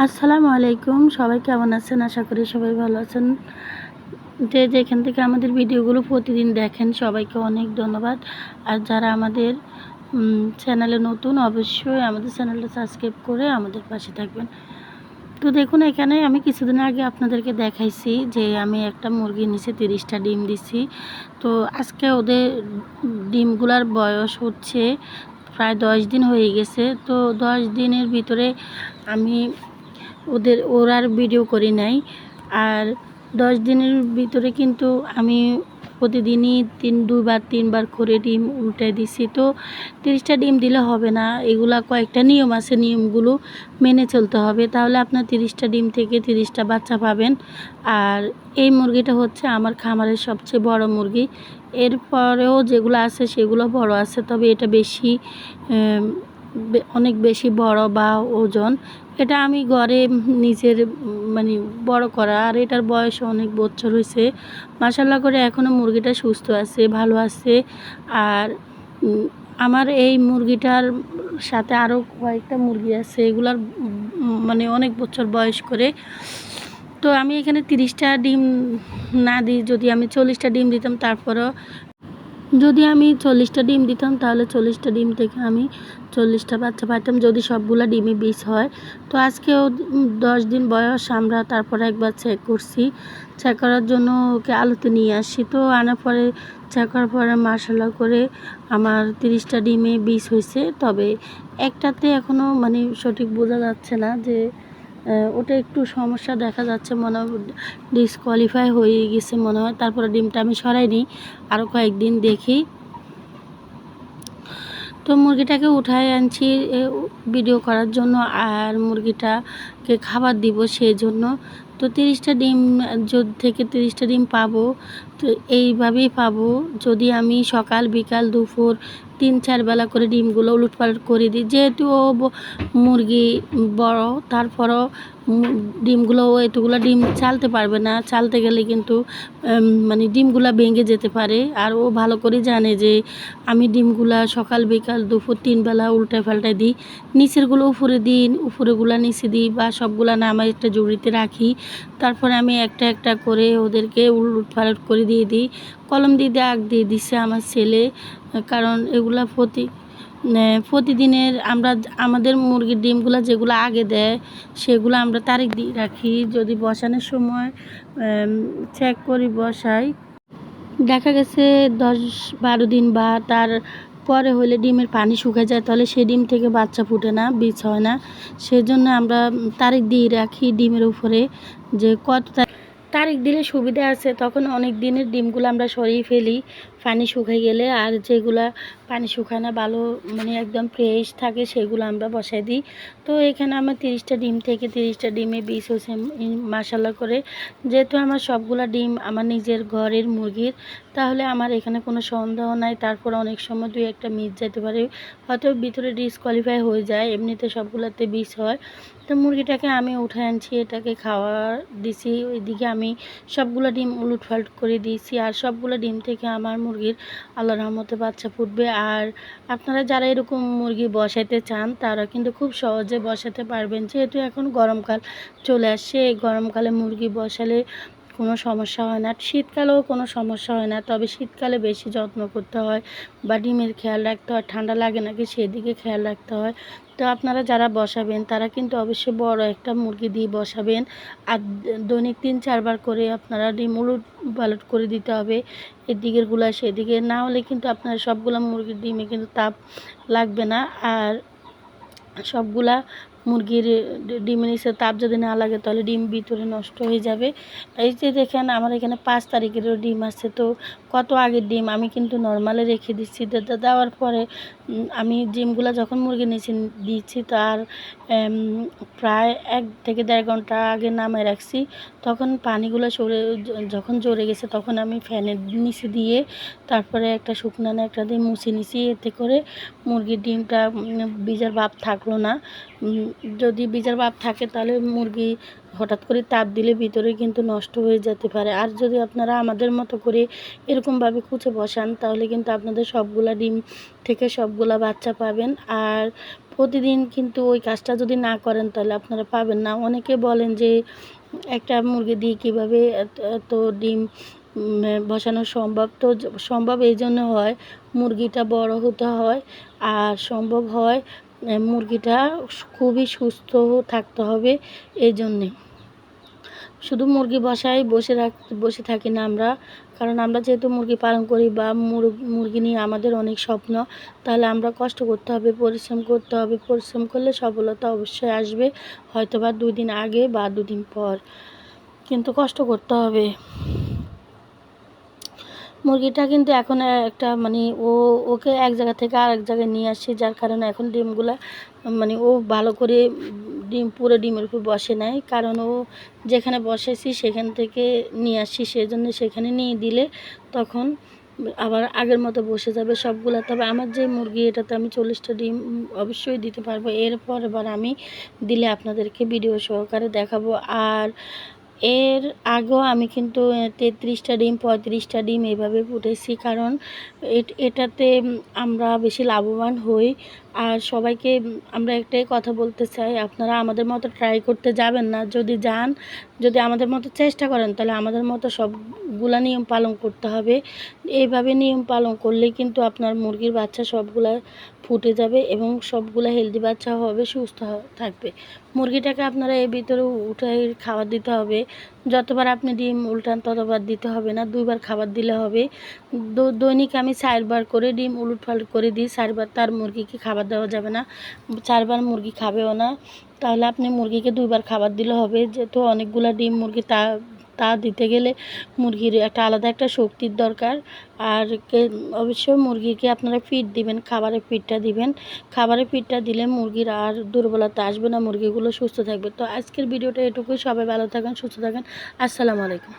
আসসালামু আলাইকুম। সবাই কেমন আছেন? আশা করি সবাই ভালো আছেন। যে যেখান থেকে আমাদের ভিডিওগুলো প্রতিদিন দেখেন, সবাইকে অনেক ধন্যবাদ। আর যারা আমাদের চ্যানেলে নতুন, অবশ্যই আমাদের চ্যানেলটা সাবস্ক্রাইব করে আমাদের পাশে থাকবেন। তো দেখুন, এখানে আমি কিছুদিন আগে আপনাদেরকে দেখাইছি যে আমি একটা মুরগি নিচে তিরিশটা ডিম দিছি। তো আজকে ওদের ডিমগুলার বয়স হচ্ছে প্রায় দশ দিন হয়ে গেছে। তো দশ দিনের ভিতরে আমি ওদের, ওর আর ভিডিও করি নাই। আর দশ দিনের ভিতরে কিন্তু আমি প্রতিদিনই তিন দুবার তিনবার করে ডিম উল্টে দিছি। তো তিরিশটা ডিম দিলে হবে না, এগুলা কয়েকটা নিয়ম আছে, নিয়মগুলো মেনে চলতে হবে। তাহলে আপনার তিরিশটা ডিম থেকে তিরিশটা বাচ্চা পাবেন। আর এই মুরগিটা হচ্ছে আমার খামারের সবচেয়ে বড় মুরগি। এরপরেও যেগুলো আছে, সেগুলো বড় আছে, তবে এটা বেশি অনেক বেশি বড় বা ওজন। এটা আমি ঘরে নিজের মানে বড় করা, আর এটার বয়স অনেক বছর হয়েছে। মাসাল্লাহ করে এখনও মুরগিটা সুস্থ আছে, ভালো আছে। আর আমার এই মুরগিটার সাথে আরও কয়েকটা মুরগি আছে, এগুলার মানে অনেক বছর বয়স করে। তো আমি এখানে তিরিশটা ডিম না দিই, যদি আমি চল্লিশটা ডিম দিতাম, তারপরও যদি আমি চল্লিশটা ডিম দিতাম, তাহলে চল্লিশটা ডিম থেকে আমি চল্লিশটা বাচ্চা পাইতাম, যদি সবগুলো ডিমে বিষ হয়। তো আজকেও দশ দিন বয়স, আমরা তারপরে একবার চেক করছি। চেক করার জন্য ওকে আলুতে নিয়ে আসি তো আনার পরে চেক করার পরে মার্শাল্লাহ করে আমার তিরিশটা ডিমে বিষ হয়েছে। তবে একটাতে এখনও মানে সঠিক বোঝা যাচ্ছে না যে ওটা একটু সমস্যা দেখা যাচ্ছে, মনে হয় ডিসকোয়ালিফাই হয়ে গেছে মনে হয়। তারপরে ডিমটা আমি সরাই নিই আরও কয়েকদিন দেখি। তো মুরগিটাকে উঠায় আনছি ভিডিও করার জন্য, আর মুরগিটাকে খাবার দিব সেই জন্য তো তিরিশটা ডিম থেকে তিরিশটা ডিম পাবো, তো এইভাবেই পাবো। যদি আমি সকাল, বিকাল, দুপুর তিন চার বেলা করে ডিমগুলো উলটপালট করে দিই। যেহেতু ও মুরগি বড়, তারপরও ডিমগুলো ও এতগুলো ডিম চালতে পারবে না। চালতে গেলে কিন্তু মানে ডিমগুলো ভেঙে যেতে পারে। আর ও ভালো করে জানে যে আমি ডিমগুলা সকাল, বিকাল, দুপুর তিন বেলা পাল্টায় দিই। নিচেরগুলো উপরে দিই, উপরেগুলা নিচে দিই বা সবগুলা না আমার একটা জুড়িতে রাখি। তারপরে আমি একটা একটা করে ওদেরকে উলট করে দিয়ে দিই। কলম দিয়ে দাগ দিয়ে দিছে আমার ছেলে, কারণ এগুলা প্রতি প্রতিদিনের আমরা আমাদের মুরগির ডিমগুলো যেগুলো আগে দেয়, সেগুলো আমরা তারিখ দিয়ে রাখি। যদি বসানোর সময় চেক করি বসাই। দেখা গেছে দশ বারো দিন বা তার পরে হলে ডিমের পানি শুকে যায়, তাহলে সেই ডিম থেকে বাচ্চা ফুটে না, বীজ হয় না। সেজন্য আমরা তারিখ দিয়ে রাখি ডিমের উপরে যে কত তারিখ দিলে সুবিধা আছে, তখন অনেক দিনের ডিমগুলো আমরা সরিয়ে ফেলি পানি শুকাই গেলে, আর যেগুলা পানি শুকায় না, ভালো মানে একদম ফ্রেশ থাকে সেগুলো আমরা বসাই দিই। তো এখানে আমার তিরিশটা ডিম থেকে তিরিশটা ডিমে বিষ হয়েছে মাসাল্লা করে। যেহেতু আমার সবগুলা ডিম আমার নিজের ঘরের মুরগির, তাহলে আমার এখানে কোনো সন্দেহ নাই, তারপর অনেক সময় দুই একটা মিস যেতে পারে, হয়তো ভিতরে ডিসকোয়ালিফাই হয়ে যায়, এমনিতে সবগুলোতে বিষ হয়। তো মুরগিটাকে আমি উঠে আনছি, এটাকে খাওয়া দিছি, ওইদিকে আমি সবগুলো ডিম উলুট ফাল্ট করে দিয়েছি আর সবগুলো ডিম থেকে আমার মুরগির আল্লাহ রহমতে বাচ্চা ফুটবে। আর আপনারা যারা এরকম মুরগি বসাইতে চান, তারা কিন্তু খুব সহজে বসাতে পারবেন। যেহেতু এখন গরমকাল চলে আসছে, এই গরমকালে মুরগি বসালে কোনো সমস্যা হয় না। শীতকালেও কোনো সমস্যা হয় না, তবে শীতকালে বেশি যত্ন করতে হয় বা ডিমের খেয়াল রাখতে হয়, ঠান্ডা লাগে নাকি সেদিকে খেয়াল রাখতে হয়। তো আপনারা যারা বসাবেন, তারা কিন্তু অবশ্যই বড় একটা মুরগি দিয়ে বসাবেন। আর দৈনিক তিন চারবার করে আপনারা ডিম উলুট পালট করে দিতে হবে, এদিকেরগুলা সেদিকে। না হলে কিন্তু আপনার সবগুলো মুরগির ডিমে কিন্তু তাপ লাগবে না। আর সবগুলা মুরগির ডিমের নিচে তাপ যদি না লাগে তাহলে ডিম ভিতরে নষ্ট হয়ে যাবে। এই যে দেখেন, আমার এখানে পাঁচ তারিখেরও ডিম আছে, তো কত আগের ডিম, আমি কিন্তু নর্মালে রেখে দিচ্ছি। দেওয়ার পরে আমি ডিমগুলো যখন মুরগি নিচে দিচ্ছি, তার প্রায় এক থেকে দেড় ঘণ্টা আগে নামে রাখছি। তখন পানিগুলো সরে, যখন জড়ে গেছে, তখন আমি ফ্যানের নিচে দিয়ে তারপরে একটা শুকনানো একটা দিয়ে মুছে নিছি। এতে করে মুরগির ডিমটা বীজের ভাব থাকল না। যদি বীজের ভাব থাকে, তাহলে মুরগি হঠাৎ করে তাপ দিলে ভিতরে কিন্তু নষ্ট হয়ে যেতে পারে। আর যদি আপনারা আমাদের মতো করে এরকমভাবে কুচে বসান, তাহলে কিন্তু আপনাদের সবগুলা ডিম থেকে সবগুলা বাচ্চা পাবেন। আর প্রতিদিন কিন্তু ওই কাজটা যদি না করেন, তাহলে আপনারা পাবেন না। অনেকে বলেন যে, একটা মুরগি দিয়ে কীভাবে এত ডিম বসানো সম্ভব? তো সম্ভব এই জন্য হয়, মুরগিটা বড় হতে হয়, আর সম্ভব হয় মুরগিটা খুবই সুস্থ থাকতে হবে এই জন্যে শুধু মুরগি বসাই বসে রাখ, বসে থাকি না আমরা, কারণ আমরা যেহেতু মুরগি পালন করি বা মুর- মুরগি নিয়ে আমাদের অনেক স্বপ্ন, তাহলে আমরা কষ্ট করতে হবে, পরিশ্রম করতে হবে। পরিশ্রম করলে সফলতা অবশ্যই আসবে হয়তো বা দুই দিন আগে বা দুদিন পর। কিন্তু কষ্ট করতে হবে। মুরগিটা কিন্তু এখন একটা মানে ও, ওকে এক জায়গা থেকে আরেক জায়গায় নিয়ে আসছি, যার কারণে এখন ডিমগুলা মানে ও ভালো করে ডিম, পুরো ডিমের উপর বসে নাই। কারণ ও যেখানে বসেছি সেখান থেকে নিয়ে আসছি, সেজন্য সেখানে নিয়ে দিলে তখন আবার আগের মতো বসে যাবে সবগুলা। তবে আমার যে মুরগি, এটাতে আমি চল্লিশটা ডিম অবশ্যই দিতে পারব। এরপর এবার আমি দিলে আপনাদেরকে ভিডিও সহকারে দেখাবো। আর এর আগেও আমি কিন্তু তেত্রিশটা ডিম, পঁয়ত্রিশটা ডিম এভাবে ফুটেছি। কারণ এট- এটাতে আমরা বেশি লাভবান হই। আর সবাইকে আমরা একটাই কথা বলতে চাই, আপনারা আমাদের মতো ট্রাই করতে যাবেন না। যদি যান, যদি আমাদের মতো চেষ্টা করেন, তাহলে আমাদের মতো সবগুলা নিয়ম পালন করতে হবে। এইভাবে নিয়ম পালন করলে কিন্তু আপনার মুরগির বাচ্চা সবগুলা ফুটে যাবে এবং সবগুলা হেলদি বাচ্চা হবে, সুস্থ থাকবে। মুরগিটাকে আপনারা এর ভিতরে উঠে খাবার দিতে হবে। যতবার আপনি ডিম উল্টান ততবার দিতে হবে না, দুইবার খাবার দিলে হবে। দৈনিক আমি চারবার করে ডিম উলটফালট করে দিই, চারবার তার মুরগিকে খাবার দেওয়া যাবে না। চারবার মুরগি খাবেও না। তাহলে আপনি মুরগিকে দুইবার খাবার দিলে হবে, যেহেতু অনেকগুলো ডিম মুরগি তা তা দিতে গেলে মুরগির একটা আলাদা একটা শক্তির দরকার। আর অবশ্যই মুরগিকে আপনারা ফিট দিবেন খাবারের ফিটটা দিবেন। খাবারের ফিটটা দিলে মুরগির আর দুর্বলতা আসবে না, মুরগিগুলো সুস্থ থাকবে। তো আজকের ভিডিওটা এটুকুই। সবাই ভালো থাকেন, সুস্থ থাকেন। আসসালামু আলাইকুম।